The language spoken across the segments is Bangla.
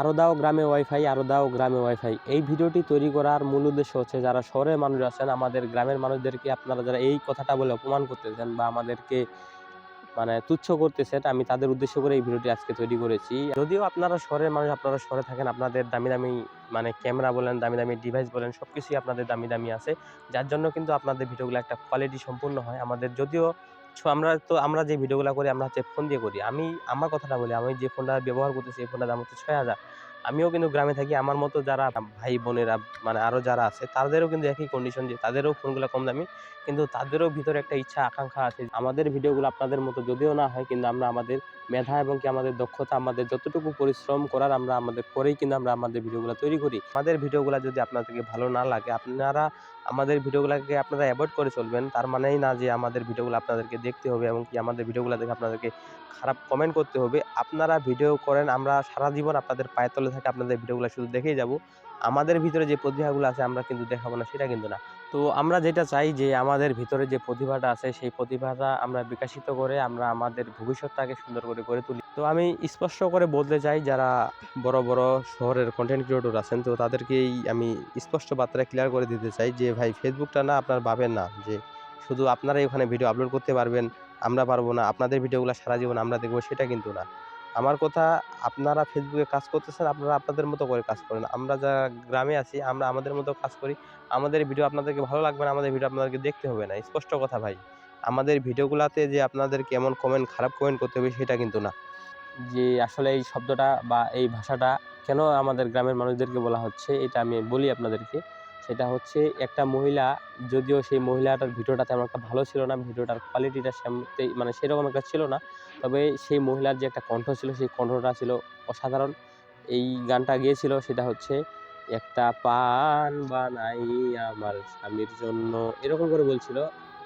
আরও দাও গ্রামে ওয়াইফাই আরও দাও গ্রামে ওয়াইফাই এই ভিডিওটি তৈরি করার মূল উদ্দেশ্য হচ্ছে যারা শহরের মানুষ আছেন, আমাদের গ্রামের মানুষদেরকে আপনারা যারা এই কথাটা বলে অপমান করতেছেন বা আমাদেরকে মানে তুচ্ছ করতেছেন, আমি তাদের উদ্দেশ্য করে এই ভিডিওটি আজকে তৈরি করেছি। যদিও আপনারা শহরের মানুষ, আপনারা শহরে থাকেন, আপনাদের দামি দামি মানে ক্যামেরা বলেন, দামি দামি ডিভাইস বলেন সব কিছুই আপনাদের দামি দামি আছে। যার জন্য কিন্তু আপনাদের ভিডিওগুলো একটা কোয়ালিটি সম্পূর্ণ হয়। আমাদের যদিও ছো আমরা তো, আমরা যে ভিডিওগুলো করি, আমরা হচ্ছে ফোন দিয়ে করি। আমি, আমার কথাটা বলি, আমি যে ফোনটা ব্যবহার করতেছি, এই ফোনটার দাম হচ্ছে ছয় হাজার। আমিও কিন্তু গ্রামে থাকি, আমার মতো যারা ভাই বোনেরা মানে আরও যারা আছে, তাদেরও কিন্তু একই কন্ডিশন যে তাদেরও ফোনগুলো কম দামি, কিন্তু তাদেরও ভিতরে একটা ইচ্ছা, আকাঙ্ক্ষা আছে আমাদের ভিডিওগুলো আপনাদের মতো যদিও না হয়, কিন্তু আমরা আমাদের মেধা এবং কি আমাদের দক্ষতা, আমাদের যতটুকু পরিশ্রম করার আমরা আমাদের করেই কিন্তু আমরা আমাদের ভিডিওগুলো তৈরি করি। আমাদের ভিডিওগুলো যদি আপনাদেরকে ভালো না লাগে, আপনারা আমাদের ভিডিওগুলোকে আপনারা অ্যাভয়েড করে চলবেন, তার মানেই না যে আমাদের ভিডিওগুলো আপনাদেরকে দেখতে হবে এবং কি আমাদের ভিডিওগুলো দেখে আপনাদেরকে খারাপ কমেন্ট করতে হবে। আপনারা ভিডিও করেন, আমরা সারা জীবন আপনাদের পায়ের তলে থাকে আপনাদের ভিডিওগুলো শুধু দেখেই যাব। আমাদের ভিতরে যে প্রতিভাগুলো আছে আমরা কিন্তু দেখাবো না, সেটা কিন্তু না। তো আমরা যেটা চাই যে আমাদের ভিতরে যে প্রতিভাটা আছে, সেই প্রতিভাটা আমরা বিকশিত করে আমরা আমাদের ভবিষ্যৎটাকে সুন্দর করে গড়ে তুলি। তো আমি স্পষ্ট করে বলতে চাই, যারা বড় বড় শহরের কন্টেন্ট ক্রিয়েটর আছেন, তো তাদেরকেই আমি স্পষ্ট বার্তাটা ক্লিয়ার করে দিতে চাই যে, ভাই ফেসবুকটা না আপনার ভাবেন না। যে শুধু আপনারাই ওখানে ভিডিও আপলোড করতে পারবেন, আমরা পারব না। আপনাদের ভিডিওগুলো সারা জীবন আমরা দেখব, সেটা কিন্তু না। আমার কথা আপনারা ফেসবুকে কাজ করতেছেন, আপনারা আপনাদের মতো করে কাজ করেন। আমরা যা গ্রামে আছি, আমরা আমাদের মতো কাজ করি। আমাদের ভিডিও আপনাদেরকে ভালো লাগবে না, আমাদের ভিডিও আপনাদেরকে দেখতে হবে না। স্পষ্ট কথা ভাই, আমাদের ভিডিওগুলোতে যে আপনাদেরকে এমন কমেন্ট খারাপ কমেন্ট করতে হবে সেটা কিন্তু না। যে আসলে এই শব্দটা বা এই ভাষাটা কেন আমাদের গ্রামের মানুষদেরকে বলা হচ্ছে, এটা আমি বলি আপনাদেরকে। সেটা হচ্ছে একটা মহিলা, যদিও সেই মহিলাটার ভিডিওটা তেমন একটা ভালো ছিল না, ভিডিওটার কোয়ালিটিটা মানে সেরকম একটা ছিল না। তবে সেই মহিলার যে একটা কণ্ঠ ছিল, সেই কণ্ঠটা ছিল অসাধারণ। এই গানটা গিয়েছিল সেটা হচ্ছে, একটা পান বানাই আমার স্বামীর জন্য। এরকম করে বলছিল।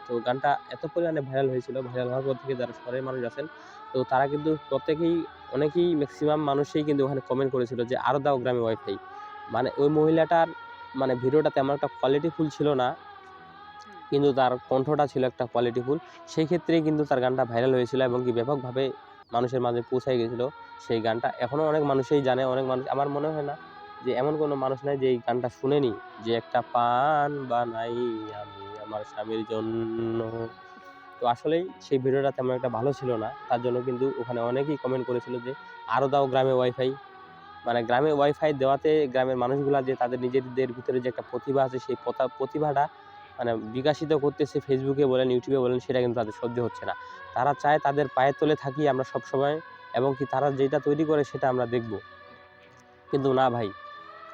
তো গানটা এত পরিমাণে ভাইরাল হয়েছিল ভাইরাল হওয়ার পর থেকে যারা শহরের মানুষ আছেন, তো তারা কিন্তু প্রত্যেকেই, অনেকেই ম্যাক্সিমাম মানুষই কিন্তু ওখানে কমেন্ট করেছিল যে আরও দাও গ্রামে ওয়াইফাই মানে ওই মহিলাটার মানে ভিডিওটা তেমন একটা কোয়ালিটিফুল ছিল না। কিন্তু তার কণ্ঠটা ছিল একটা কোয়ালিটিফুল সেই ক্ষেত্রেই কিন্তু তার গানটা ভাইরাল হয়েছিল এবং কি ব্যাপকভাবে মানুষের মাঝে পৌঁছায় গেছিল সেই গানটা। এখনও অনেক মানুষই জানে, অনেক মানুষ, আমার মনে হয় না যে এমন কোনো মানুষ নাই যে এই গানটা শুনেনি, যে একটা পান বানাই আমি আমার স্বামীর জন্য। তো আসলেই সেই ভিডিওটা তেমন একটা ভালো ছিল না। তার জন্য কিন্তু ওখানে অনেকেই কমেন্ট করেছিল যে আরও দাও গ্রামে ওয়াইফাই মানে গ্রামে ওয়াইফাই দেওয়াতে গ্রামের মানুষগুলা যে তাদের নিজেদের ভিতরে যে একটা প্রতিভা আছে, সেই প্রতা- প্রতিভাটা মানে বিকাশিত করতেছে ফেসবুকে বলেন ইউটিউবে বলেন, সেটা কিন্তু তাদের সহ্য হচ্ছে না। তারা চায় তাদের পায়ের তলে থাকি আমরা সবসময় এবং কি তারা যেটা তৈরি করে সেটা আমরা দেখব। কিন্তু না ভাই,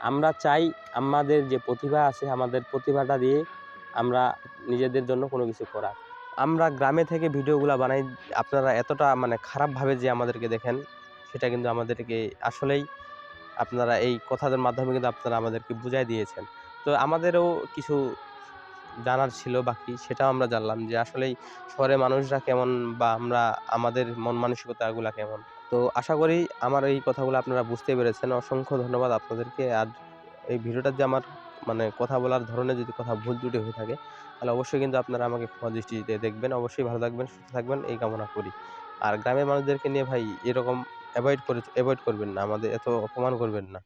আমরা চাই আমাদের যে প্রতিভা আছে, আমাদের প্রতিভাটা দিয়ে আমরা নিজেদের জন্য কোনো কিছু করার। আমরা গ্রামে থেকে ভিডিওগুলো বানাই, আপনারা এতটা মানে খারাপভাবে যে আমাদেরকে দেখেন, সেটা কিন্তু আমাদেরকে আসলেই আপনারা এই কথাদের মাধ্যমে কিন্তু আপনারা আমাদেরকে বুঝাই দিয়েছেন। তো আমাদেরও কিছু জানার ছিল বাকি, সেটাও আমরা জানলাম যে আসলেই শহরের মানুষরা কেমন বা আমরা আমাদের মন মানসিকতাগুলো কেমন। তো আশা করি আমার এই কথাগুলো আপনারা বুঝতে পেরেছেন। অসংখ্য ধন্যবাদ আপনাদেরকে। আর এই ভিডিওটা যে আমার মানে কথা বলার ধরনে যদি কথা ভুল ত্রুটি হয়ে থাকে, তাহলে অবশ্যই কিন্তু আপনারা আমাকে ক্ষমা দৃষ্টিতে দেখবেন। অবশ্যই ভালো থাকবেন, সুস্থ থাকবেন, এই কামনা করি। আর গ্রামের মানুষদেরকে নিয়ে ভাই এরকম অ্যাভয়েড করে অ্যাভয়েড করবেন না। আমাদের এত অপমান করবেন না।